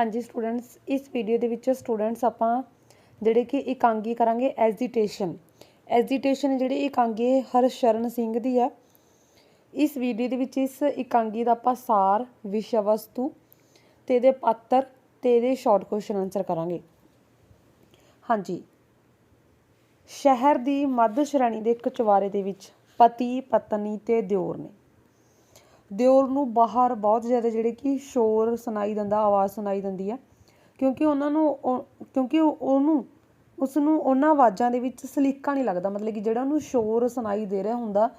ਹਾਂਜੀ ਸਟੂਡੈਂਟਸ ਇਸ ਵੀਡੀਓ ਦੇ ਵਿੱਚ ਸਟੂਡੈਂਟਸ ਆਪਾਂ ਜਿਹੜੇ ਕਿ ਇਕਾਂਗੀ ਕਰਾਂਗੇ ਐਜੀਟੇਸ਼ਨ ਐਜੀਟੇਸ਼ਨ ਜਿਹੜੀ ਇਕਾਂਗੀ ਹੈ ਹਰਸ਼ਰਨ ਸਿੰਘ ਦੀ ਆ ਇਸ ਵੀਡੀਓ ਦੇ ਵਿੱਚ ਇਸ ਇਕਾਂਗੀ ਦਾ ਆਪਾਂ ਸਾਰ ਵਿਸ਼ਾ ਵਸਤੂ ਤੇ ਇਹਦੇ ਪਾਤਰ ਤੇ ਇਹਦੇ ਸ਼ਾਰਟ ਕੁਐਸਚਨ ਆਨਸਰ ਕਰਾਂਗੇ। ਹਾਂਜੀ। ਸ਼ਹਿਰ ਦੀ ਮੱਧ ਸ਼੍ਰੇਣੀ ਦੇ ਕਚਵਾਰੇ ਦੇ ਵਿੱਚ ਪਤੀ, ਪਤਨੀ ਤੇ ਦਿਓਰ ਨੇ। ਦਿਓਰ ਨੂੰ ਬਾਹਰ ਬਹੁਤ ਜ਼ਿਆਦਾ ਜਿਹੜੇ ਕਿ ਸ਼ੋਰ ਸੁਣਾਈ ਦਿੰਦਾ, ਆਵਾਜ਼ ਸੁਣਾਈ ਦਿੰਦੀ ਆ ਕਿਉਂਕਿ ਉਹਨਾਂ ਨੂੰ ਉਹ- ਕਿਉਂਕਿ ਉਹਨੂੰ ਉਸ ਨੂੰ ਉਹਨਾਂ ਆਵਾਜ਼ਾਂ ਦੇ ਵਿੱਚ ਸਲੀਕਾ ਨਹੀਂ ਲੱਗਦਾ। ਮਤਲਬ ਕਿ ਜਿਹੜਾ ਉਹਨੂੰ ਸ਼ੋਰ ਸੁਣਾਈ ਦੇ ਰਿਹਾ ਹੁੰਦਾ,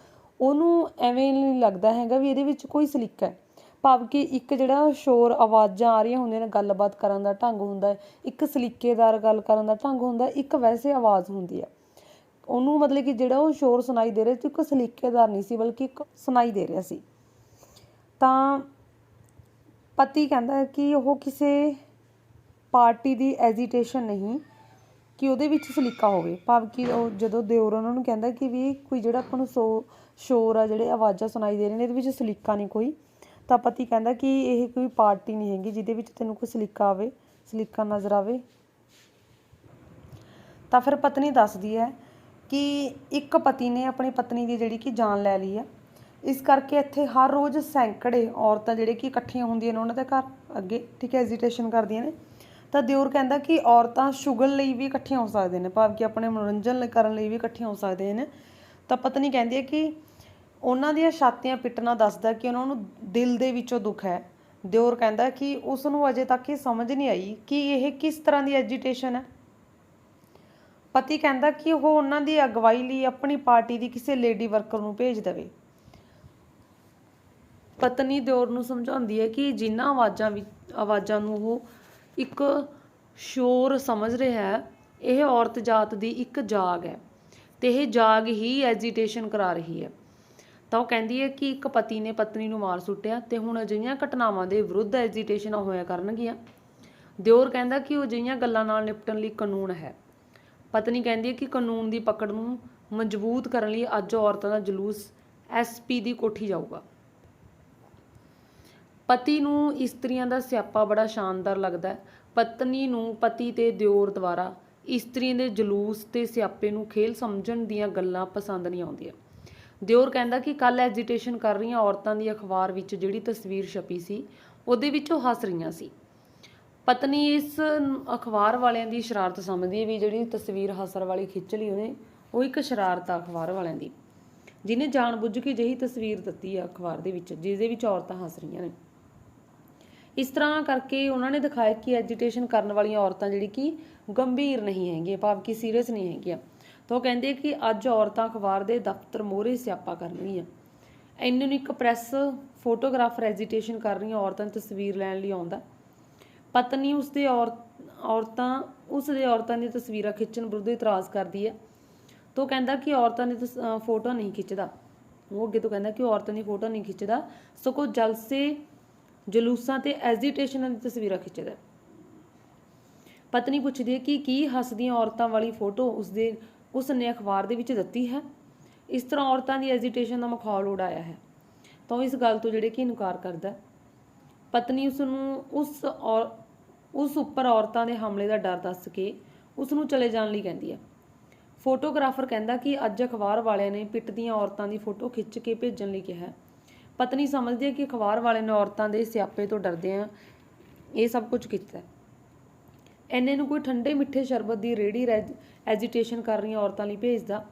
ਉਹਨੂੰ ਐਵੇਂ ਨਹੀਂ ਲੱਗਦਾ ਹੈਗਾ ਵੀ ਇਹਦੇ ਵਿੱਚ ਕੋਈ ਸਲੀਕਾ ਹੈ। ਭਾਵ ਕਿ ਇੱਕ ਜਿਹੜਾ ਸ਼ੋਰ ਆਵਾਜ਼ਾਂ ਆ ਰਹੀਆਂ ਹੁੰਦੀਆਂ ਨੇ, ਗੱਲਬਾਤ ਕਰਨ ਦਾ ਢੰਗ ਹੁੰਦਾ ਇੱਕ ਸਲੀਕੇਦਾਰ ਗੱਲ ਕਰਨ ਦਾ ਢੰਗ ਹੁੰਦਾ ਇੱਕ ਵੈਸੇ ਆਵਾਜ਼ ਹੁੰਦੀ ਹੈ। ਉਹਨੂੰ ਮਤਲਬ ਕਿ ਜਿਹੜਾ ਉਹ ਸ਼ੋਰ ਸੁਣਾਈ ਦੇ ਰਿਹਾ ਸੀ ਇੱਕ ਸਲੀਕੇਦਾਰ ਨਹੀਂ ਸੀ, ਬਲਕਿ ਇੱਕ ਸੁਣਾਈ ਦੇ ਰਿਹਾ ਸੀ। ਤਾਂ ਪਤੀ ਕਹਿੰਦਾ ਕਿ ਉਹ ਕਿਸੇ ਪਾਰਟੀ ਦੀ ਐਜੀਟੇਸ਼ਨ ਨਹੀਂ, ਕਿ ਉਹਦੇ ਵਿੱਚ ਸਲੀਕਾ ਹੋਵੇ। ਭਾਵ ਕਿ ਉਹ ਜਦੋਂ ਦਿਓਰ ਉਹਨਾਂ ਨੂੰ ਕਹਿੰਦਾ ਕਿ ਵੀ ਕੋਈ ਜਿਹੜਾ ਆਪਾਂ ਨੂੰ ਸੋ, ਸ਼ੋਰ ਆ, ਜਿਹੜੇ ਆਵਾਜ਼ਾਂ ਸੁਣਾਈ ਦੇ ਰਹੇ ਨੇ, ਇਹਦੇ ਵਿੱਚ ਸਲੀਕਾ ਨਹੀਂ ਕੋਈ, ਤਾਂ ਪਤੀ ਕਹਿੰਦਾ ਕਿ ਇਹ ਕੋਈ ਪਾਰਟੀ ਨਹੀਂ ਹੈਗੀ ਜਿਹਦੇ ਵਿੱਚ ਤੈਨੂੰ ਕੋਈ ਸਲੀਕਾ ਆਵੇ, ਸਲੀਕਾ ਨਜ਼ਰ ਆਵੇ। ਤਾਂ ਫਿਰ ਪਤਨੀ ਦੱਸਦੀ ਹੈ ਕਿ ਇੱਕ ਪਤੀ ਨੇ ਆਪਣੀ ਪਤਨੀ ਦੀ ਜਿਹੜੀ ਕਿ ਜਾਨ ਲੈ ਲਈ ਆ। ਇਸ ਕਰਕੇ ਇੱਥੇ ਹਰ ਰੋਜ਼ ਸੈਂਕੜੇ ਔਰਤਾਂ ਜਿਹੜੇ ਕਿ ਇਕੱਠੀਆਂ ਹੁੰਦੀਆਂ ਨੇ ਉਹਨਾਂ ਦੇ ਘਰ ਅੱਗੇ, ਠੀਕ ਹੈ ਐਜੀਟੇਸ਼ਨ ਕਰਦੀਆਂ ਨੇ। ਤਾਂ ਦਿਓਰ ਕਹਿੰਦਾ ਕਿ ਔਰਤਾਂ ਸ਼ੁਗਲ ਲਈ ਵੀ ਇਕੱਠੀਆਂ ਹੋ ਸਕਦੀਆਂ ਨੇ, ਭਾਵ ਕਿ ਆਪਣੇ ਮਨੋਰੰਜਨ ਲਈ, ਕਰਨ ਲਈ ਵੀ ਇਕੱਠੀਆਂ ਹੋ ਸਕਦੀਆਂ ਨੇ। ਤਾਂ ਪਤਨੀ ਕਹਿੰਦੀ ਹੈ ਕਿ ਉਹਨਾਂ ਦੀਆਂ ਛਾਤੀਆਂ ਪਿੱਟਣਾ ਦੱਸਦਾ ਕਿ ਉਹਨਾਂ ਨੂੰ ਦਿਲ ਦੇ ਵਿੱਚੋਂ ਦੁੱਖ ਹੈ। ਦਿਓਰ ਕਹਿੰਦਾ ਕਿ ਉਸ ਨੂੰ ਅਜੇ ਤੱਕ ਇਹ ਸਮਝ ਨਹੀਂ ਆਈ ਕਿ ਇਹ ਕਿਸ ਤਰ੍ਹਾਂ ਦੀ ਐਜੀਟੇਸ਼ਨ ਹੈ। ਪਤੀ ਕਹਿੰਦਾ ਕਿ ਉਹ ਉਹਨਾਂ ਦੀ ਅਗਵਾਈ ਲਈ ਆਪਣੀ ਪਾਰਟੀ ਦੀ ਕਿਸੇ ਲੇਡੀ ਵਰਕਰ ਨੂੰ ਭੇਜ ਦੇਵੇ। ਪਤਨੀ ਦਿਓਰ ਨੂੰ ਸਮਝਾਉਂਦੀ ਹੈ ਕਿ ਜਿਨ੍ਹਾਂ ਆਵਾਜ਼ਾਂ ਵਿੱਚ ਆਵਾਜ਼ਾਂ ਨੂੰ ਉਹ ਇੱਕ ਸ਼ੋਰ ਸਮਝ ਰਿਹਾ ਹੈ, ਇਹ ਔਰਤ ਜਾਤ ਦੀ ਇੱਕ ਜਾਗ ਹੈ ਤੇ ਇਹ ਜਾਗ ਹੀ ਐਜੀਟੇਸ਼ਨ ਕਰਾ ਰਹੀ ਹੈ। ਤਾਂ ਉਹ ਕਹਿੰਦੀ ਹੈ ਕਿ ਇੱਕ ਪਤੀ ਨੇ ਪਤਨੀ ਨੂੰ ਮਾਰ ਸੁੱਟਿਆ ਤੇ ਹੁਣ ਅਜਿਹੀਆਂ ਘਟਨਾਵਾਂ ਦੇ ਵਿਰੁੱਧ ਐਜੀਟੇਸ਼ਨ ਹੋਇਆ ਕਰਨਗੀਆਂ। ਦਿਓਰ ਕਹਿੰਦਾ ਕਿ ਉਹ ਅਜਿਹੀਆਂ ਗੱਲਾਂ ਨਾਲ ਨਿਪਟਣ ਲਈ ਕਾਨੂੰਨ ਹੈ। ਪਤਨੀ ਕਹਿੰਦੀ ਹੈ ਕਿ ਕਾਨੂੰਨ ਦੀ ਪਕੜ ਨੂੰ ਮਜ਼ਬੂਤ ਕਰਨ ਲਈ ਅੱਜ ਔਰਤਾਂ ਦਾ ਜਲੂਸ ਐਸਪੀ ਦੀ ਕੋਠੀ ਜਾਊਗਾ। ਪਤੀ ਨੂੰ ਇਸਤਰੀਆਂ ਦਾ ਸਿਆਪਾ ਬੜਾ ਸ਼ਾਨਦਾਰ ਲੱਗਦਾ ਪਤਨੀ ਨੂੰ ਪਤੀ ਤੇ ਦਿਓਰ ਦੁਆਰਾ ਇਸਤਰੀਆਂ ਦੇ ਜਲੂਸ ਤੇ ਸਿਆਪੇ ਨੂੰ ਖੇਲ ਸਮਝਣ ਦੀਆਂ ਗੱਲਾਂ ਪਸੰਦ ਨਹੀਂ ਆਉਂਦੀਆਂ। ਦਿਓਰ ਕਹਿੰਦਾ ਕਿ ਕੱਲ ਐਜੀਟੇਸ਼ਨ ਕਰ ਰਹੀਆਂ ਔਰਤਾਂ ਦੀ ਅਖਬਾਰ ਵਿੱਚ ਜਿਹੜੀ ਤਸਵੀਰ ਛਪੀ ਸੀ, ਉਹਦੇ ਵਿੱਚ ਉਹ ਹੱਸ ਰਹੀਆਂ ਸੀ। ਪਤਨੀ ਇਸ ਅਖਬਾਰ ਵਾਲਿਆਂ ਦੀ ਸ਼ਰਾਰਤ ਸਮਝਦੀ ਹੈ ਵੀ ਜਿਹੜੀ ਤਸਵੀਰ ਹਸਰ ਵਾਲੀ ਖਿੱਚ ਲਈ ਉਹਨੇ, ਉਹ ਇੱਕ ਸ਼ਰਾਰਤ ਆ ਅਖਬਾਰ ਵਾਲਿਆਂ ਦੀ। ਜਿਹਨੇ ਜਾਣਬੁੱਝ ਕੇ ਜਿਹੀ ਤਸਵੀਰ ਦਿੱਤੀ ਆ ਅਖਬਾਰ ਦੇ ਵਿੱਚ ਜਿਸ ਦੇ ਵਿੱਚ ਔਰਤਾਂ ਹੱਸ ਰਹੀਆਂ ਨੇ। ਇਸ ਤਰ੍ਹਾਂ ਕਰਕੇ ਉਹਨਾਂ ਨੇ ਦਿਖਾਇਆ ਕਿ ਐਜੀਟੇਸ਼ਨ ਕਰਨ ਵਾਲੀਆਂ ਔਰਤਾਂ ਜਿਹੜੀ ਕਿ ਗੰਭੀਰ ਨਹੀਂ ਹੈਗੀਆਂ ਭਾਵ ਕਿ ਸੀਰੀਅਸ ਨਹੀਂ ਹੈਗੀਆਂ। ਤਾਂ ਉਹ ਕਹਿੰਦੇ ਕਿ ਅੱਜ ਔਰਤਾਂ ਅਖਬਾਰ ਦੇ ਦਫ਼ਤਰ ਮੋਹਰੇ ਸਿਆਪਾ ਕਰਨਗੀਆਂ। ਇੰਨੇ ਨੂੰ ਇੱਕ ਪ੍ਰੈਸ ਫੋਟੋਗ੍ਰਾਫਰ ਐਜੀਟੇਸ਼ਨ ਕਰ ਰਹੀਆਂ ਔਰਤਾਂ ਦੀ ਤਸਵੀਰ ਲੈਣ ਲਈ ਆਉਂਦਾ। ਪਤਨੀ ਉਸਦੇ ਔਰਤਾਂ ਉਸਦੇ ਔਰਤਾਂ ਦੀਆਂ ਤਸਵੀਰਾਂ ਖਿੱਚਣ ਵਿਰੁੱਧ ਇਤਰਾਜ਼ ਕਰਦੀ ਹੈ। ਤਾਂ ਉਹ ਕਹਿੰਦਾ ਕਿ ਔਰਤਾਂ ਦੀ ਤਸ- ਫੋਟੋ ਨਹੀਂ ਖਿੱਚਦਾ। ਉਹ ਅੱਗੇ ਤੋਂ ਕਹਿੰਦਾ ਕਿ ਔਰਤਾਂ ਦੀ ਫੋਟੋ ਨਹੀਂ ਖਿੱਚਦਾ। ਸਗੋਂ ਜਲਸੇ ਜਲੂਸਾਂ ਤੇ ਐਜੀਟੇਸ਼ਨਾਂ ਦੀ ਤਸਵੀਰਾਂ ਖਿੱਚਦਾ ਪਤਨੀ ਪੁੱਛਦੀ ਹੈ ਕਿ ਕੀ ਹੱਸਦੀਆਂ ਔਰਤਾਂ ਵਾਲੀ ਫੋਟੋ ਉਸਦੇ ਉਸ ਨੇ ਅਖਬਾਰ ਦੇ ਵਿੱਚ ਦਿੱਤੀ ਹੈ? ਇਸ ਤਰ੍ਹਾਂ ਔਰਤਾਂ ਦੀ ਐਜੀਟੇਸ਼ਨ ਦਾ ਮਖੌਲ ਉਡਾਇਆ ਹੈ। ਤਾਂ ਉਹ ਇਸ ਗੱਲ ਤੋਂ ਜਿਹੜੇ ਕਿ ਇਨਕਾਰ ਕਰਦਾ ਪਤਨੀ ਉਸ ਨੂੰ ਉਸ ਔਰ, ਉਸ ਉੱਪਰ ਔਰਤਾਂ ਦੇ ਹਮਲੇ ਦਾ ਡਰ ਦੱਸ ਕੇ ਉਸ ਨੂੰ ਚਲੇ ਜਾਣ ਲਈ ਕਹਿੰਦੀ ਹੈ। ਫੋਟੋਗ੍ਰਾਫਰ ਕਹਿੰਦਾ ਕਿ ਅੱਜ ਅਖਬਾਰ ਵਾਲਿਆਂ ਨੇ ਪਿੱਟ ਦੀਆਂ ਔਰਤਾਂ ਦੀ ਫੋਟੋ ਖਿੱਚ ਕੇ ਭੇਜਣ ਲਈ ਕਿਹਾ ਹੈ। ਪਤਨੀ ਸਮਝਦੀ ਹੈ ਕਿ ਅਖਬਾਰ ਵਾਲੇ ਨੇ ਔਰਤਾਂ ਦੇ ਸਿਆਪੇ ਤੋਂ ਡਰਦੇ ਆ। ਇਹ ਸਭ ਕੁਝ ਕੀਤਾ ਹੈ। ਐਨੇ ਨੂੰ ਕੋਈ ਠੰਡੇ ਮਿੱਠੇ ਸ਼ਰਬਤ ਦੀ ਰੇੜੀ ਐਜੀਟੇਸ਼ਨ ਕਰ ਰਹੀਆਂ ਔਰਤਾਂ ਲਈ ਭੇਜਦਾ।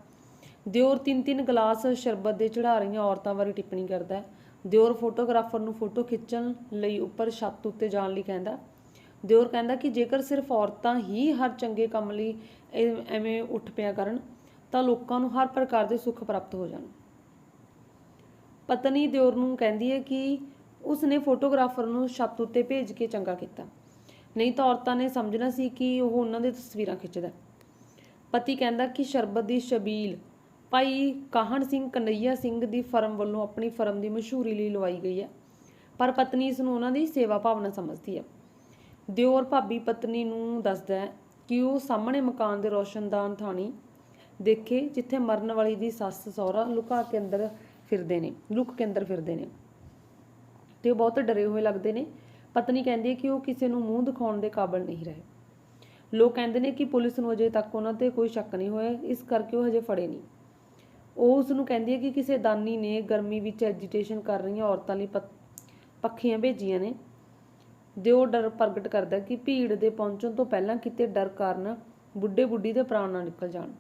ਦਿਓਰ ਤਿੰਨ ਤਿੰਨ ਗਲਾਸ ਸ਼ਰਬਤ ਦੇ ਚੜਾ ਰਹੀਆਂ ਔਰਤਾਂ ਬਾਰੇ ਟਿੱਪਣੀ ਕਰਦਾ ਦਿਓਰ ਫੋਟੋਗ੍ਰਾਫਰ ਨੂੰ ਫੋਟੋ ਖਿੱਚਣ ਲਈ ਉੱਪਰ ਛੱਤ ਉੱਤੇ ਜਾਣ ਲਈ ਕਹਿੰਦਾ ਦਿਓਰ ਕਹਿੰਦਾ ਕਿ ਜੇਕਰ ਸਿਰਫ ਔਰਤਾਂ ਹੀ ਹਰ ਚੰਗੇ ਕੰਮ ਲਈ ਐਵੇਂ ਉੱਠ ਪਿਆ ਕਰਨ, ਤਾਂ ਲੋਕਾਂ ਨੂੰ ਹਰ ਪ੍ਰਕਾਰ ਦੇ ਸੁੱਖ ਪ੍ਰਾਪਤ ਹੋ ਜਾਣ। ਪਤਨੀ ਦਿਓਰ ਨੂੰ ਕਹਿੰਦੀ ਹੈ ਕਿ ਉਸ ਨੇ ਫੋਟੋਗ੍ਰਾਫਰ ਨੂੰ ਛੱਤ ਉੱਤੇ ਭੇਜ ਕੇ ਚੰਗਾ ਕੀਤਾ। ਨਹੀਂ ਤਾਂ ਔਰਤਾਂ ਨੇ ਸਮਝਣਾ ਸੀ ਕਿ ਉਹ ਉਹਨਾਂ ਦੀ ਤਸਵੀਰਾਂ ਖਿੱਚਦਾ ਪਤੀ ਕਹਿੰਦਾ ਕਿ ਸ਼ਰਬਤ ਦੀ ਸ਼ਬੀਲ ਭਾਈ ਕਾਹਣ ਸਿੰਘ ਕਨਈਆ ਸਿੰਘ ਦੀ ਫਰਮ ਵੱਲੋਂ ਆਪਣੀ ਫਰਮ ਦੀ ਮਸ਼ਹੂਰੀ ਲਈ ਲਵਾਈ ਗਈ ਹੈ, ਪਰ ਪਤਨੀ ਇਸ ਨੂੰ ਉਹਨਾਂ ਦੀ ਸੇਵਾ ਭਾਵਨਾ ਸਮਝਦੀ ਹੈ। ਦਿਓਰ ਭਾਬੀ ਪਤਨੀ ਨੂੰ ਦੱਸਦਾ ਹੈ ਕਿ ਉਹ ਸਾਹਮਣੇ ਮਕਾਨ ਦੇ ਰੋਸ਼ਨਦਾਨ ਥਾਣੀ ਦੇਖੇ, ਜਿੱਥੇ ਮਰਨ ਵਾਲੀ ਦੀ ਸੱਸ ਸਹੁਰਾ ਲੁਕਾ ਕੇ ਅੰਦਰ ਫਿਰਦੇ ਨੇ, ਲੁਕ ਕੇ ਅੰਦਰ ਫਿਰਦੇ ਨੇ। ਤੇ ਉਹ ਬਹੁਤ ਡਰੇ ਹੋਏ ਲੱਗਦੇ ਨੇ। ਪਤਨੀ ਕਹਿੰਦੀ ਹੈ ਕਿ ਉਹ ਕਿਸੇ ਨੂੰ ਮੂੰਹ ਦਿਖਾਉਣ ਦੇ ਕਾਬਲ ਨਹੀਂ ਰਹੇ। ਲੋਕ ਕਹਿੰਦੇ ਨੇ ਕਿ ਪੁਲਿਸ ਨੂੰ ਅਜੇ ਤੱਕ ਉਹਨਾਂ ਤੇ ਕੋਈ ਸ਼ੱਕ ਨਹੀਂ ਹੋਇਆ, ਇਸ ਕਰਕੇ ਉਹ ਹਜੇ ਫੜੇ ਨਹੀਂ। ਉਹ ਉਸ ਨੂੰ ਕਹਿੰਦੀ ਹੈ ਕਿ ਕਿਸੇ ਦਾਨੀ ਨੇ ਗਰਮੀ ਵਿੱਚ ਐਜੀਟੇਸ਼ਨ ਕਰ ਰਹੀਆਂ ਔਰਤਾਂ ਲਈ ਪੱਖੀਆਂ ਭੇਜੀਆਂ ਨੇ। ਦਿਓ ਡਰ ਪ੍ਰਗਟ ਕਰਦਾ ਕਿ ਭੀੜ ਦੇ ਪਹੁੰਚਣ ਤੋਂ ਪਹਿਲਾਂ ਕਿਤੇ ਡਰ ਕਾਰਨ ਬੁੱਢੇ ਬੁੱਢੀ ਦੇ ਪ੍ਰਾਣ ਨਾ ਨਿਕਲ ਜਾਣ।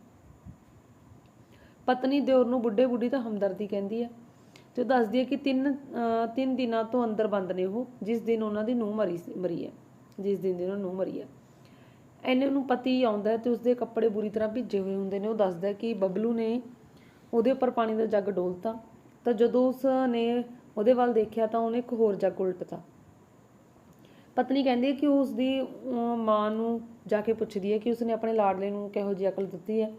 ਪਤਨੀ ਦਿਓਰ ਨੂੰ ਬੁੱਢੇ ਬੁੱਢੀ ਤਾਂ ਹਮਦਰਦੀ ਕਹਿੰਦੀ ਹੈ ਤੇ ਉਹ ਦੱਸਦੀ ਹੈ ਕਿ ਤਿੰਨ ਤਿੰਨ ਦਿਨਾਂ ਤੋਂ ਅੰਦਰ ਬੰਦ ਨੇ ਉਹ, ਜਿਸ ਦਿਨ ਉਹਨਾਂ ਦੀ ਨੂੰਹ ਮਰੀ ਸੀ, ਮਰੀ ਹੈ ਜਿਸ ਦਿਨ ਦੀ ਉਹਨਾਂ ਨੂੰਹ ਮਰੀ ਹੈ ਐਨੇ ਨੂੰ ਪਤੀ ਆਉਂਦਾ ਹੈ ਤੇ ਉਸਦੇ ਕੱਪੜੇ ਬੁਰੀ ਤਰ੍ਹਾਂ ਭਿੱਜੇ ਹੋਏ ਹੁੰਦੇ ਨੇ। ਉਹ ਦੱਸਦਾ ਕਿ ਬਬਲੂ ਨੇ ਉਹਦੇ ਉੱਪਰ ਪਾਣੀ ਦਾ ਜੱਗ ਡੋਲਤਾ। ਤਾਂ ਜਦੋਂ ਉਸ ਨੇ ਉਹਦੇ ਵੱਲ ਦੇਖਿਆ ਤਾਂ ਉਹਨੇ ਇੱਕ ਹੋਰ ਜੱਗ ਉਲਟਤਾ। ਪਤਨੀ ਕਹਿੰਦੀ ਹੈ ਕਿ ਉਹ ਉਸਦੀ ਮਾਂ ਨੂੰ ਜਾ ਕੇ ਪੁੱਛਦੀ ਹੈ ਕਿ ਉਸਨੇ ਆਪਣੇ ਲਾਡਲੇ ਨੂੰ ਕਿਹੋ ਜਿਹੀ ਅਕਲ ਦਿੱਤੀ ਹੈ।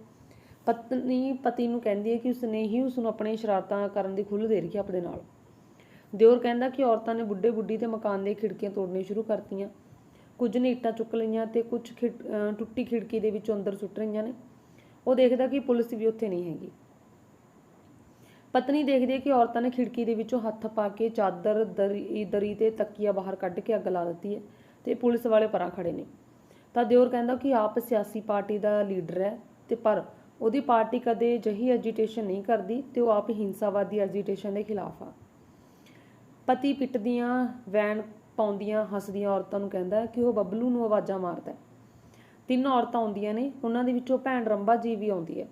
ਪਤਨੀ ਪਤੀ ਨੂੰ ਕਹਿੰਦੀ ਹੈ ਕਿ ਉਸਨੇ ਹੀ ਉਸ ਨੂੰ ਆਪਣੇ ਸ਼ਰਾਰਤਾਂ ਕਰਨ ਦੀ ਖੁੱਲ੍ਹ ਦੇ ਰਹੀ ਹੈ ਆਪਣੇ ਨਾਲ। ਦਿਓਰ ਕਹਿੰਦਾ ਕਿ ਔਰਤਾਂ ਨੇ ਬੁੱਢੇ ਬੁੱਢੀ ਤੇ ਮਕਾਨ ਦੇ ਖਿੜਕੀਆਂ ਤੋੜਨੀਆਂ ਸ਼ੁਰੂ ਕਰਤੀਆਂ। ਕੁਝ ਨੇ ਇੱਟਾਂ ਚੁੱਕ ਲਈਆਂ ਤੇ ਕੁਝ ਖਿੜ- ਟੁੱਟੀ ਖਿੜਕੀ ਦੇ ਵਿੱਚੋਂ ਅੰਦਰ ਸੁੱਟ ਰਹੀਆਂ ਨੇ। ਉਹ ਦੇਖਦਾ ਕਿ ਪੁਲਿਸ ਵੀ ਉੱਥੇ ਨਹੀਂ ਹੈਗੀ। ਪਤਨੀ ਦੇਖਦੀ ਹੈ ਕਿ ਔਰਤਾਂ ਨੇ ਖਿੜਕੀ ਦੇ ਵਿੱਚੋਂ ਹੱਥ ਪਾ ਕੇ ਚਾਦਰ, ਦਰੀ ਦਰੀ ਤੇ ਤੱਕੀਆ ਬਾਹਰ ਕੱਢ ਕੇ ਅੱਗ ਲਾ ਦਿੱਤੀ ਹੈ ਤੇ ਪੁਲਿਸ ਵਾਲੇ ਪਰਾਂ ਖੜੇ ਨੇ। ਤਾਂ ਦਿਓਰ ਕਹਿੰਦਾ ਕਿ ਆਪ ਸਿਆਸੀ ਪਾਰਟੀ ਦਾ ਲੀਡਰ ਹੈ ਤੇ ਪਰ ਉਹਦੀ ਪਾਰਟੀ ਕਦੇ ਜਹੀ ਐਜੀਟੇਸ਼ਨ ਨਹੀਂ ਕਰਦੀ ਤੇ ਉਹ ਆਪ ਹਿੰਸਾਵਾਦੀ ਐਜੀਟੇਸ਼ਨ ਦੇ ਖਿਲਾਫ ਆ। ਪਤੀ ਪਿੱਟਦੀਆਂ ਵੈਨ ਪਾਉਂਦੀਆਂ, ਹੱਸਦੀਆਂ ਔਰਤਾਂ ਨੂੰ ਕਹਿੰਦਾ ਕਿ ਉਹ ਬੱਬਲੂ ਨੂੰ ਆਵਾਜ਼ਾਂ ਮਾਰਦਾ ਤਿੰਨ ਔਰਤਾਂ ਆਉਂਦੀਆਂ ਨੇ, ਉਹਨਾਂ ਦੇ ਵਿੱਚੋਂ ਭੈਣ ਰੰਬਾ ਜੀ ਵੀ ਆਉਂਦੀ ਹੈ।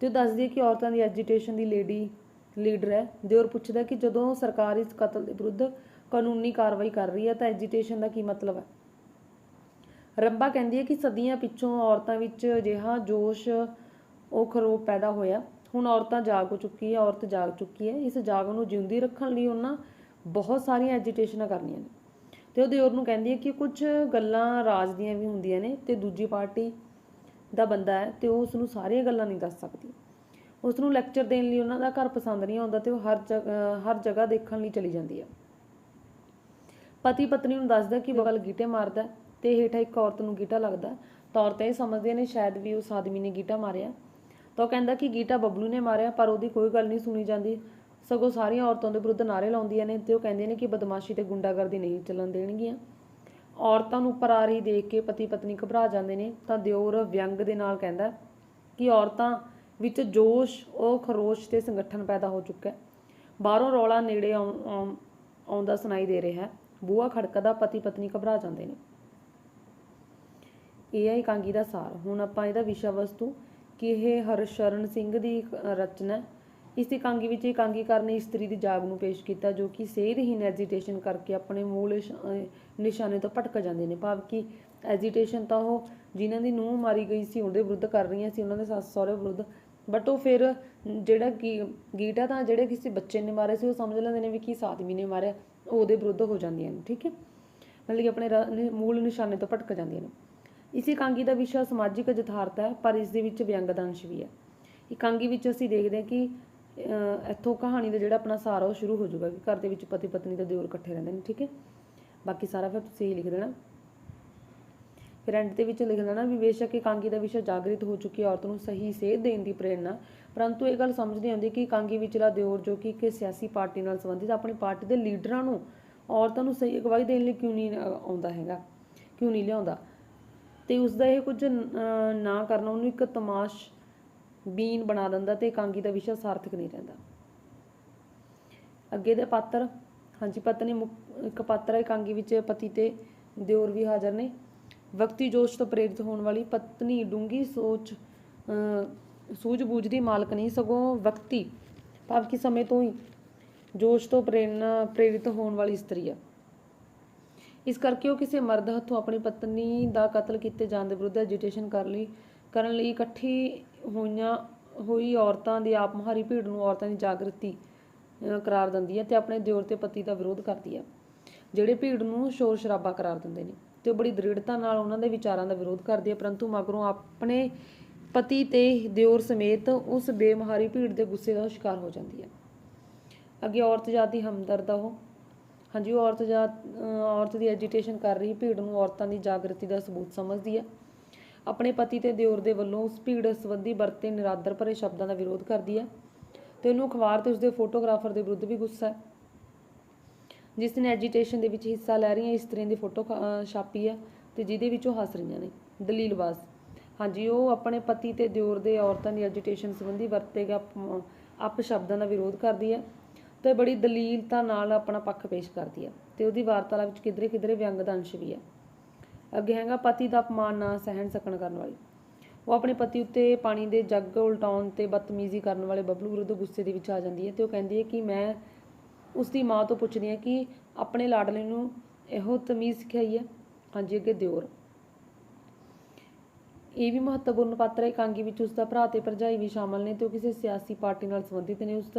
ਤੇ ਉਹ ਦੱਸਦੀ ਹੈ ਕਿ ਔਰਤਾਂ ਦੀ ਐਜੀਟੇਸ਼ਨ ਦੀ ਲੇਡੀ ਲੀਡਰ ਹੈ ਦਿਓਰ ਪੁੱਛਦਾ ਕਿ ਜਦੋਂ ਸਰਕਾਰ ਇਸ ਕਤਲ ਦੇ ਵਿਰੁੱਧ ਕਾਨੂੰਨੀ ਕਾਰਵਾਈ ਕਰ ਰਹੀ ਹੈ ਤਾਂ ਐਜੀਟੇਸ਼ਨ ਦਾ ਕੀ ਮਤਲਬ ਹੈ? ਰੰਬਾ ਕਹਿੰਦੀ ਹੈ ਕਿ ਸਦੀਆਂ ਪਿੱਛੋਂ ਔਰਤਾਂ ਵਿੱਚ ਅਜਿਹਾ ਜੋਸ਼ ਉਹ ਖਰੋਪ ਪੈਦਾ ਹੋਇਆ। ਹੁਣ ਔਰਤਾਂ ਜਾਗ ਚੁੱਕੀ ਹੈ, ਔਰਤ ਜਾਗ ਚੁੱਕੀ ਹੈ। ਇਸ ਜਾਗ ਨੂੰ ਜਿਉਂਦੀ ਰੱਖਣ ਲਈ ਉਹਨਾਂ ਬਹੁਤ ਸਾਰੀਆਂ ਐਜੀਟੇਸ਼ਨਾਂ ਕਰਨੀਆਂ ਨੇ। ਤੇ ਉਹ ਦਿਓਰ ਨੂੰ ਕਹਿੰਦੀ ਹੈ ਕਿ ਕੁਝ ਗੱਲਾਂ ਰਾਜ ਦੀਆਂ ਵੀ ਹੁੰਦੀਆਂ ਨੇ ਤੇ ਦੂਜੀ ਪਾਰਟੀ ਦਾ ਬੰਦਾ ਹੈ ਤੇ ਉਹ ਉਸ ਨੂੰ ਸਾਰੀਆਂ ਗੱਲਾਂ ਨਹੀਂ ਦੱਸ ਸਕਦੀ। ਉਸ ਨੂੰ ਲੈਕਚਰ ਦੇਣ ਲਈ ਉਹਨਾਂ ਦਾ ਘਰ ਪਸੰਦ ਨਹੀਂ ਆਉਂਦਾ ਤੇ ਉਹ ਹਰ ਜਗ੍ਹਾ ਹਰ ਜਗ੍ਹਾ ਦੇਖਣ ਲਈ ਚਲੀ ਜਾਂਦੀ ਹੈ। ਪਤੀ ਪਤਨੀ ਨੂੰ ਦੱਸਦਾ ਕਿ ਬਗਲ ਗੀਟੇ ਮਾਰਦਾ ਹੈ ਤੇ ਹੇਠਾਂ ਇੱਕ ਔਰਤ ਨੂੰ ਗੀਟਾ ਲੱਗਦਾ ਹੈ। ਤਾਂ ਔਰਤਾਂ ਇਹ ਸਮਝਦੀਆਂ ਨੇ, ਸ਼ਾਇਦ ਵੀ ਉਸ ਆਦਮੀ ਨੇ ਗੀਟਾ ਮਾਰਿਆ। ਤਾਂ ਉਹ ਕਹਿੰਦਾ ਕਿ ਗੀਟਾ ਬਬਲੂ ਨੇ ਮਾਰਿਆ, ਪਰ ਉਹਦੀ ਕੋਈ ਗੱਲ ਨਹੀਂ ਸੁਣੀ ਜਾਂਦੀ। ਸਗੋਂ ਸਾਰੀਆਂ ਔਰਤਾਂ ਦੇ ਵਿਰੁੱਧ ਨਾਰੇ ਲਾਉਂਦੀਆਂ ਨੇ ਤੇ ਉਹ ਕਹਿੰਦੇ ਨੇ ਕਿ ਬਦਮਾਸ਼ੀ ਤੇ ਗੁੰਡਾਗਰਦੀ ਨਹੀਂ ਚੱਲਣ ਦੇਣਗੀਆਂ। ਔਰਤਾਂ ਨੂੰ ਉੱਪਰ ਆ ਰਹੀ ਦੇਖ ਕੇ ਪਤੀ ਪਤਨੀ ਘਬਰਾ ਜਾਂਦੇ ਨੇ, ਤਾਂ ਦਿਓਰ ਵਿਅੰਗ ਦੇ ਨਾਲ ਕਹਿੰਦਾ ਕਿ ਔਰਤਾਂ ਵਿੱਚ ਜੋਸ਼ ਉਹ ਖਰੋਸ਼ ਤੇ ਸੰਗਠਨ ਪੈਦਾ ਹੋ ਚੁੱਕਾ ਹੈ। ਬਾਹਰੋਂ ਰੌਲਾ ਨੇੜੇ ਆਉਂ- ਆਉਂ- ਆਉਂਦਾ ਸੁਣਾਈ ਦੇ ਰਿਹਾ ਹੈ। ਬੂਹਾ ਖੜਕਦਾ ਪਤੀ ਪਤਨੀ ਘਬਰਾ ਜਾਂਦੇ ਨੇ। ਇਹ ਹੈ ਇਕਾਂਗੀ ਦਾ ਸਾਰ। ਹੁਣ ਆਪਾਂ ਇਹਦਾ ਵਿਸ਼ਾ ਵਸਤੂ ਕਿ ਇਹ ਹਰਸ਼ਰਨ ਸਿੰਘ ਦੀ ਰਚਨਾ ਇਸ ਇਕਾਂਗੀ ਵਿੱਚ ਇਕਾਂਗੀਕਾਰ ਨੇ ਇਸਤਰੀ ਦੀ ਜਾਗ ਨੂੰ ਪੇਸ਼ ਕੀਤਾ, ਜੋ ਕਿ ਸੇਧਹੀਨ ਐਜੀਟੇਸ਼ਨ ਕਰਕੇ ਆਪਣੇ ਮੂਲ ਨਿਸ਼ਾਨੇ ਤੋਂ ਭਟਕ ਜਾਂਦੇ ਨੇ। ਭਾਵ ਕਿ ਐਜੀਟੇਸ਼ਨ ਤਾਂ ਉਹ ਜਿਨ੍ਹਾਂ ਦੀ ਨੂੰਹ ਮਾਰੀ ਗਈ ਸੀ, ਉਹਦੇ ਵਿਰੁੱਧ ਕਰ ਰਹੀਆਂ ਸੀ, ਉਹਨਾਂ ਦੇ ਸੱਸ ਸਹੁਰੇ ਵਿਰੁੱਧ। ਬਟ ਉਹ ਫਿਰ ਜਿਹੜਾ ਗੀ- ਗੀਟਾ ਤਾਂ ਜਿਹੜੇ ਕਿਸੇ ਬੱਚੇ ਨੇ ਮਾਰੇ ਸੀ, ਉਹ ਸਮਝ ਲੈਂਦੇ ਨੇ ਵੀ ਕਿ ਇਸ ਆਦਮੀ ਨੇ ਮਾਰਿਆ ਉਹਦੇ ਵਿਰੁੱਧ ਹੋ ਜਾਂਦੀਆਂ ਨੇ, ਠੀਕ ਹੈ? ਮਤਲਬ ਕਿ ਆਪਣੇ ਰ- ਮੂਲ ਨਿਸ਼ਾਨੇ ਤੋਂ ਭਟਕ ਜਾਂਦੀਆਂ ਨੇ। ਇਸ ਇਕਾਂਗੀ ਦਾ ਵਿਸ਼ਾ ਸਮਾਜਿਕ ਯਥਾਰਥ ਹੈ, ਪਰ ਇਸ ਦੇ ਵਿੱਚ ਵਿਅੰਗ ਦਾ ਅੰਸ਼ ਵੀ ਹੈ। ਇਕਾਂਗੀ ਵਿੱਚ ਅਸੀਂ ਦੇਖਦੇ ਹਾਂ ਕਿ ਇੱਥੋਂ ਕਹਾਣੀ ਦਾ ਜਿਹੜਾ ਆਪਣਾ ਸਾਰਾ ਉਹ ਸ਼ੁਰੂ ਹੋ ਜਾਊਗਾ ਕਿ ਘਰ ਦੇ ਵਿੱਚ ਪਤੀ ਪਤਨੀ ਤੇ ਦਿਓਰ ਇਕੱਠੇ ਰਹਿੰਦੇ ਨੇ, ਠੀਕ ਹੈ? ਬਾਕੀ ਸਾਰਾ ਫਿਰ ਤੁਸੀਂ ਹੀ ਲਿਖ ਦੇਣਾ। ਫਿਰ ਐਂਡ ਦੇ ਵਿੱਚ ਲਿਖ ਦੇਣਾ ਵੀ ਬੇਸ਼ੱਕ ਇਕਾਂਗੀ ਦਾ ਵਿਸ਼ਾ ਜਾਗਰਿਤ ਹੋ ਚੁੱਕੀ ਔਰਤ ਨੂੰ ਸਹੀ ਸੇਧ ਦੇਣ ਦੀ ਪ੍ਰੇਰਨਾ ਪਰੰਤੂ ਇਹ ਗੱਲ ਸਮਝ ਨਹੀਂ ਆਉਂਦੀ ਕਿ ਇਕਾਂਗੀ ਵਿਚਲਾ ਦਿਓਰ ਜੋ ਕਿ ਇੱਕ ਸਿਆਸੀ ਪਾਰਟੀ ਨਾਲ ਸੰਬੰਧਿਤ ਆਪਣੀ ਪਾਰਟੀ ਦੇ ਲੀਡਰਾਂ ਨੂੰ ਔਰਤਾਂ ਨੂੰ ਸਹੀ ਅਗਵਾਈ ਦੇਣ ਲਈ ਕਿਉਂ ਨਹੀਂ ਆਉਂਦਾ ਹੈਗਾ, ਕਿਉਂ ਨਹੀਂ ਲਿਆਉਂਦਾ। ਤੇ ਉਸ ਦਾ ਇਹ ਕੁਝ ਨਾ ਕਰਨਾ, ਉਹਨੂੰ ਇੱਕ ਤਮਾਸ਼ ਬੀਨ ਬਣਾ ਦਿੰਦਾ ਤੇ ਇਕਾਂਗੀ ਦਾ ਵਿਸ਼ਾ ਸਾਰਥਕ ਨਹੀਂ ਰਹਿੰਦਾ। ਅੱਗੇ ਦੇ ਪਾਤਰ, ਹਾਂਜੀ, ਪਤਨੀ ਮੁੱਖ- ਇੱਕ ਪਾਤਰ ਹੈ ਇਕਾਂਗੀ ਵਿੱਚ ਪਤੀ ਤੇ ਦਿਓਰ ਵੀ ਹਾਜ਼ਰ ਨੇ। ਵਿਅਕਤੀ ਜੋਸ਼ ਤੋਂ ਪ੍ਰੇਰਿਤ ਹੋਣ ਵਾਲੀ ਪਤਨੀ ਡੂੰਗੀ ਸੋਚ ਸੂਝ-ਬੂਝ ਦੀ ਮਾਲਕ ਨਹੀਂ, ਸਗੋਂ ਵਿਅਕਤੀ ਭਾਵ ਕਿ ਸਮੇਂ ਤੋਂ ਹੀ ਜੋਸ਼ ਤੋਂ ਪ੍ਰੇਰਨਾ, ਪ੍ਰੇਰਿਤ ਹੋਣ ਵਾਲੀ ਇਸਤਰੀ ਆ। ਇਸ ਕਰਕੇ ਉਹ ਕਿਸੇ ਮਰਦ ਹੱਥੋਂ ਆਪਣੀ ਪਤਨੀ ਦਾ ਕਤਲ ਕੀਤੇ ਜਾਣ ਦੇ ਵਿਰੁੱਧ ਐਜੀਟੇਸ਼ਨ ਕਰ ਲਈ, ਕਰਨ ਲਈ ਇਕੱਠੀ ਹੋਈਆਂ, ਹੋਈ ਔਰਤਾਂ ਦੀ ਆਪ ਮੁਹਾਰੀ ਭੀੜ ਨੂੰ ਔਰਤਾਂ ਦੀ ਜਾਗਰਤੀ ਕਰਾਰ ਦਿੰਦੀ ਹੈ ਤੇ ਆਪਣੇ ਦਿਓਰ ਤੇ ਪਤੀ ਦਾ ਵਿਰੋਧ ਕਰਦੀ ਹੈ। ਜਿਹੜੇ ਭੀੜ ਨੂੰ ਸ਼ੋਰ ਸ਼ਰਾਬਾ ਕਰਾਰ ਦਿੰਦੇ ਨੇ ਤੇ ਉਹ ਬੜੀ ਦ੍ਰਿੜਤਾ ਨਾਲ ਉਹਨਾਂ ਦੇ ਵਿਚਾਰਾਂ ਦਾ ਵਿਰੋਧ ਕਰਦੀ ਹੈ, ਪਰੰਤੂ ਮਗਰੋਂ ਆਪਣੇ ਪਤੀ ਤੇ ਦਿਓਰ ਸਮੇਤ ਉਸ ਬੇਮਹਾਰੀ ਭੀੜ ਦੇ ਗੁੱਸੇ ਦਾ ਸ਼ਿਕਾਰ ਹੋ ਜਾਂਦੀ ਹੈ। ਅੱਗੇ ਔਰਤ ਜਾਤੀ ਹਮਦਰਦ ਆ ਉਹ। ਹਾਂਜੀ, ਉਹ ਔਰਤ ਜਾਂ ਔਰਤ ਦੀ ਐਜੀਟੇਸ਼ਨ ਕਰ ਰਹੀ, ਭੀੜ ਨੂੰ ਔਰਤਾਂ ਦੀ ਜਾਗਰਤੀ ਦਾ ਸਬੂਤ ਸਮਝਦੀ ਹੈ। ਆਪਣੇ ਪਤੀ ਤੇ ਦਿਓਰ ਦੇ ਵੱਲੋਂ ਉਸ ਭੀੜ ਸੰਬੰਧੀ ਵਰਤੇ ਨਿਰਾਦਰ ਭਰੇ ਸ਼ਬਦਾਂ ਦਾ ਵਿਰੋਧ ਕਰਦੀ ਹੈ ਤੇ ਉਹਨੂੰ ਅਖਬਾਰ ਤੇ ਉਸਦੇ ਫੋਟੋਗ੍ਰਾਫਰ ਦੇ ਵਿਰੁੱਧ ਵੀ ਗੁੱਸਾ ਹੈ। ਜਿਸ ਨੇ ਐਜੀਟੇਸ਼ਨ ਦੇ ਵਿੱਚ ਹਿੱਸਾ ਲੈ ਰਹੀਆਂ ਇਸਤਰੀਆਂ ਦੀ ਫੋਟੋ ਛਾਪੀ ਹੈ ਤੇ ਜਿਹਦੇ ਵਿੱਚ ਉਹ ਹੱਸ ਰਹੀਆਂ ਨੇ, ਦਲੀਲਬਾਜ਼। ਹਾਂਜੀ, ਉਹ ਆਪਣੇ ਪਤੀ ਤੇ ਦਿਓਰ ਦੇ ਔਰਤਾਂ ਦੀ ਐਜੀਟੇਸ਼ਨ ਸੰਬੰਧੀ ਵਰਤੇ ਗਏ ਅਪ ਸ਼ਬਦਾਂ ਦਾ ਵਿਰੋਧ ਕਰਦੀ ਹੈ। ਤੇ ਬੜੀ ਦਲੀਲਤਾ ਨਾਲ ਆਪਣਾ ਪੱਖ ਪੇਸ਼ ਕਰਦੀ ਹੈ ਤੇ ਉਹਦੀ ਵਾਰਤਾਲਾਪ ਵਿੱਚ ਕਿਧਰੇ ਕਿਧਰੇ ਵਿਅੰਗ ਦਾ ਅੰਸ਼ ਵੀ ਹੈ ਅੱਗੇ ਹੈਗਾ ਪਤੀ ਦਾ ਅਪਮਾਨ ਨਾ ਸਹਿਣ ਸਕਣ ਕਰਨ ਵਾਲੀ। ਉਹ ਆਪਣੇ ਪਤੀ ਉੱਤੇ ਪਾਣੀ ਦੇ ਜੱਗ ਉਲਟਾਉਣ ਤੇ ਬਦਤਮੀਜ਼ੀ ਕਰਨ ਵਾਲੇ ਬਬਲੂ ਵਿਰੁੱਧ ਗੁੱਸੇ ਦੇ ਵਿੱਚ ਆ ਜਾਂਦੀ ਹੈ ਤੇ ਉਹ ਕਹਿੰਦੀ ਹੈ ਕਿ ਮੈਂ ਉਸ ਦੀ ਮਾਂ ਤੋਂ ਪੁੱਛਦੀ ਹਾਂ ਕਿ ਆਪਣੇ ਲਾਡਲੇ ਨੂੰ ਇਹੋ ਤਮੀਜ਼ ਸਿਖਾਈ ਹੈ? ਹਾਂਜੀ, ਅੱਗੇ ਦਿਓਰ। ਇਹ ਵੀ ਮਹੱਤਵਪੂਰਨ ਪਾਤਰ ਹੈ। ਕਾਂਗੀ ਵਿੱਚ ਉਸ ਦਾ ਭਰਾ ਤੇ ਭਰਜਾਈ ਵੀ ਸ਼ਾਮਲ ਨੇ ਤੇ ਉਹ ਕਿਸੇ ਸਿਆਸੀ ਪਾਰਟੀ ਨਾਲ ਸੰਬੰਧਿਤ ਨੇ। ਉਸ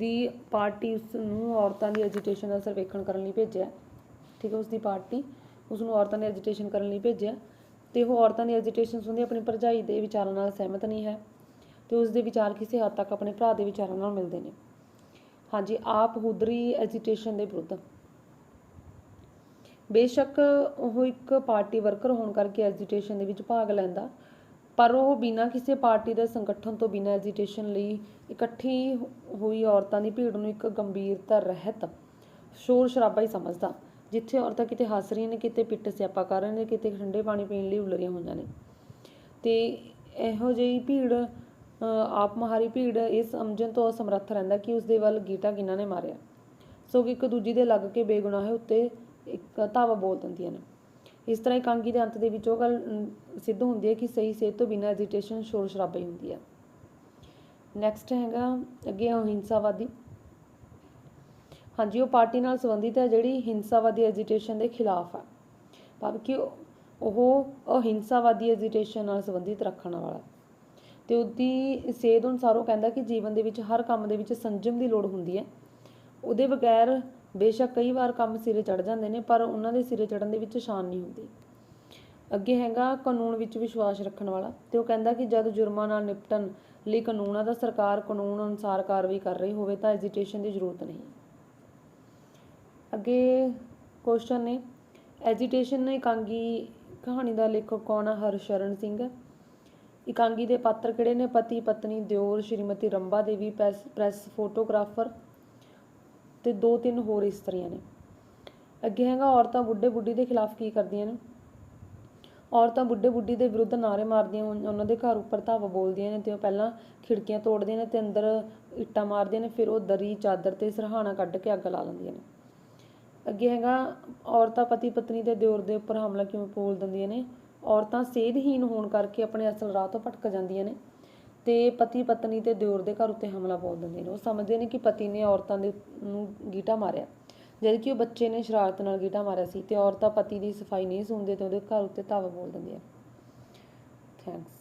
ਦੀ ਪਾਰਟੀ ਉਸ ਨੂੰ ਔਰਤਾਂ ਦੀ ਐਜੀਟੇਸ਼ਨ ਦਾ ਸਰਵੇਖਣ ਕਰਨ ਲਈ ਭੇਜਿਆ ਠੀਕ ਹੈ ਉਸ ਦੀ ਪਾਰਟੀ ਉਸ ਨੂੰ ਔਰਤਾਂ ਦੀ ਐਜੀਟੇਸ਼ਨ ਕਰਨ ਲਈ ਭੇਜਿਆ ਤੇ ਉਹ ਔਰਤਾਂ ਦੀ ਐਜੀਟੇਸ਼ਨ ਸੰਬੰਧੀ ਆਪਣੀ ਭਰਜਾਈ ਦੇ ਵਿਚਾਰਾਂ ਨਾਲ ਸਹਿਮਤ ਨਹੀਂ ਹੈ ਤੇ ਉਸ ਦੇ ਵਿਚਾਰ ਕਿਸੇ ਹੱਦ ਤੱਕ ਆਪਣੇ ਭਰਾ ਦੇ ਵਿਚਾਰਾਂ ਨਾਲ ਮਿਲਦੇ ਨੇ। ਹਾਂਜੀ, ਆਪ ਹੁਦਰੀ ਐਜੀਟੇਸ਼ਨ ਦੇ ਵਿਰੁੱਧ। ਬੇਸ਼ੱਕ ਉਹ ਇੱਕ ਪਾਰਟੀ ਵਰਕਰ ਹੋਣ ਕਰਕੇ ਐਜੀਟੇਸ਼ਨ ਦੇ ਵਿੱਚ ਭਾਗ ਲੈਂਦਾ ਪਰ ਉਹ ਬਿਨਾਂ ਕਿਸੇ ਪਾਰਟੀ ਦੇ ਸੰਗਠਨ ਤੋਂ ਬਿਨਾਂ ਐਜੀਟੇਸ਼ਨ ਲਈ ਇਕੱਠੀ ਹੋਈ ਔਰਤਾਂ ਦੀ ਭੀੜ ਨੂੰ ਇੱਕ ਗੰਭੀਰਤਾ ਰਹਿਤ ਸ਼ੋਰ ਸ਼ਰਾਬਾ ਹੀ ਸਮਝਦਾ। ਜਿੱਥੇ ਔਰਤਾਂ ਕਿਤੇ ਹੱਸ ਰਹੀਆਂ ਨੇ ਕਿਤੇ ਪਿੱਟ ਸਿਆਪਾ ਕਰ ਰਹੀਆਂ ਨੇ ਕਿਤੇ ਠੰਡੇ ਪਾਣੀ ਪੀਣ ਲਈ ਉਲ ਹੋਈਆਂ ਨੇ। ਤੇ ਇਹੋ ਜਿਹੀ ਭੀੜ ਅ, ਆਪ ਮਹਾਰੀ ਭੀੜ ਇਹ ਸਮਝਣ ਤੋਂ ਅਸਮਰੱਥ ਰਹਿੰਦਾ ਕਿ ਉਸ ਦੇ ਵੱਲ ਗੀਟਾ ਕਿਹਨਾਂ ਨੇ ਮਾਰਿਆ। ਸੋ ਕਿ ਇੱਕ ਦੂਜੀ ਦੇ ਲੱਗ ਕੇ ਬੇਗੁਨਾਹ ਉੱਤੇ ਇੱਕ ਧਾਵਾ ਬੋਲ ਦਿੰਦੀਆਂ ਨੇ। ਇਸ ਤਰ੍ਹਾਂ ਇਕਾਂਗੀ ਦੇ ਅੰਤ ਦੇ ਵਿੱਚ ਉਹ ਗੱਲ ਸਿੱਧ ਹੁੰਦੀ ਹੈ ਕਿ ਸਹੀ ਸੇਧ ਤੋਂ ਬਿਨਾਂ ਐਜੀਟੇਸ਼ਨ ਸ਼ੋਰ ਸ਼ਰਾਬਾ ਹੀ ਹੁੰਦੀ ਹੈ। ਨੈਕਸਟ ਹੈਗਾ ਅੱਗੇ ਅਹਿੰਸਾਵਾਦੀ। ਹਾਂਜੀ, ਉਹ ਪਾਰਟੀ ਨਾਲ ਸੰਬੰਧਿਤ ਹੈ ਜਿਹੜੀ ਹਿੰਸਾਵਾਦੀ ਐਜੀਟੇਸ਼ਨ ਦੇ ਖਿਲਾਫ ਹੈ। ਭਾਵ ਕਿ ਉਹ ਅਹਿੰਸਾਵਾਦੀ ਐਜੀਟੇਸ਼ਨ ਨਾਲ ਸੰਬੰਧਿਤ ਰੱਖਣ ਵਾਲਾ ਤੇ ਉਹਦੀ ਸੇਧ ਅਨੁਸਾਰ ਉਹ ਕਹਿੰਦਾ ਕਿ ਜੀਵਨ ਦੇ ਵਿੱਚ ਹਰ ਕੰਮ ਦੇ ਵਿੱਚ ਸੰਜਮ ਦੀ ਲੋੜ ਹੁੰਦੀ ਹੈ। ਉਹਦੇ ਬਗੈਰ ਬੇਸ਼ੱਕ ਕਈ ਵਾਰ ਕੰਮ ਸਿਰੇ ਚੜ ਜਾਂਦੇ ਨੇ, ਪਰ ਉਹਨਾਂ ਦੇ ਸਿਰੇ ਚੜਨ ਦੇ ਵਿੱਚ ਸ਼ਾਨ ਨਹੀਂ ਹੁੰਦੀ। ਅੱਗੇ ਹੈਗਾ ਕਾਨੂੰਨ ਵਿੱਚ ਵਿਸ਼ਵਾਸ ਰੱਖਣ ਵਾਲਾ, ਤੇ ਉਹ ਕਹਿੰਦਾ ਕਿ ਜਦ ਜੁਰਮਾਂ ਨਾਲ ਨਿਪਟਣ ਲਈ ਕਾਨੂੰਨ ਆ ਤਾਂ ਸਰਕਾਰ ਕਾਨੂੰਨ ਅਨੁਸਾਰ ਕਾਰਵਾਈ ਕਰ ਰਹੀ ਹੋਵੇ ਤਾਂ ਐਜੀਟੇਸ਼ਨ ਦੀ ਜ਼ਰੂਰਤ ਨਹੀਂ। ਅੱਗੇ ਕੁਐਸਚਨ ਨੇ ਐਜੀਟੇਸ਼ਨ ਨੇ ਇਕਾਂਗੀ ਕਹਾਣੀ ਦਾ ਲੇਖਕ ਕੌਣ ਹੈ ਹਰਸ਼ਰਨ ਸਿੰਘ। ਇਕਾਂਗੀ ਦੇ ਪਾਤਰ ਕਿਹੜੇ ਨੇ? ਪਤੀ ਪਤਨੀ ਦਿਓਰ, Shrimati Ramba Devi press press photographer ਤੇ ਦੋ ਤਿੰਨ ਹੋਰ ਇਸਤਰੀਆਂ ਨੇ। ਅੱਗੇ ਹੈਗਾ ਔਰਤਾਂ ਬੁੱਢੇ ਬੁੱਢੀ ਦੇ ਖਿਲਾਫ ਕੀ ਕਰਦੀਆਂ ਨੇ? ਔਰਤਾਂ ਬੁੱਢੇ ਬੁੱਢੀ ਦੇ ਵਿਰੁੱਧ ਨਾਅਰੇ ਮਾਰਦੀਆਂ ਉਹਨਾਂ ਦੇ ਘਰ ਉੱਪਰ ਧਾਵਾ ਬੋਲਦੀਆਂ ਨੇ ਤੇ ਉਹ ਪਹਿਲਾਂ ਖਿੜਕੀਆਂ ਤੋੜਦੀਆਂ ਨੇ ਤੇ ਅੰਦਰ ਇੱਟਾਂ ਮਾਰਦੀਆਂ ਨੇ, ਫਿਰ ਉਹ ਦਰੀ, ਚਾਦਰ ਤੇ ਸਰਹਾਣਾ ਕੱਢ ਕੇ ਅੱਗ ਲਾ ਲੈਂਦੀਆਂ ਨੇ। ਅੱਗੇ ਹੈਗਾ ਔਰਤਾਂ ਪਤੀ ਪਤਨੀ ਦੇ ਦਿਓਰ ਦੇ ਉੱਪਰ ਹਮਲਾ ਕਿਵੇਂ ਬੋਲ ਦਿੰਦੀਆਂ ਨੇ? ਔਰਤਾਂ ਸੇਧਹੀਨ ਹੋਣ ਕਰਕੇ ਆਪਣੇ ਅਸਲ ਰਾਹ ਤੋਂ ਭਟਕ ਜਾਂਦੀਆਂ ਨੇ। ਤੇ ਪਤੀ ਪਤਨੀ ਤੇ ਦਿਓਰ ਦੇ ਘਰ ਉੱਤੇ ਹਮਲਾ ਬੋਲ ਦਿੰਦੇ ਨੇ ਉਹ ਸਮਝਦੇ ਨੇ ਕਿ ਪਤੀ ਨੇ ਔਰਤਾਂ ਦੇ ਨੂੰ ਗੀਟਾ ਮਾਰਿਆ। ਜਦ ਕਿ ਉਹ ਬੱਚੇ ਨੇ ਸ਼ਰਾਰਤ ਨਾਲ ਗੀਟਾ ਮਾਰਿਆ ਸੀ ਤੇ ਔਰਤਾਂ ਪਤੀ ਦੀ ਸਫ਼ਾਈ ਨਹੀਂ ਸੁਣਦੇ ਤੇ ਉਹਦੇ ਘਰ ਉੱਤੇ ਧਾਵਾ ਬੋਲ ਦਿੰਦੀਆਂ। ਥੈਂਕਸ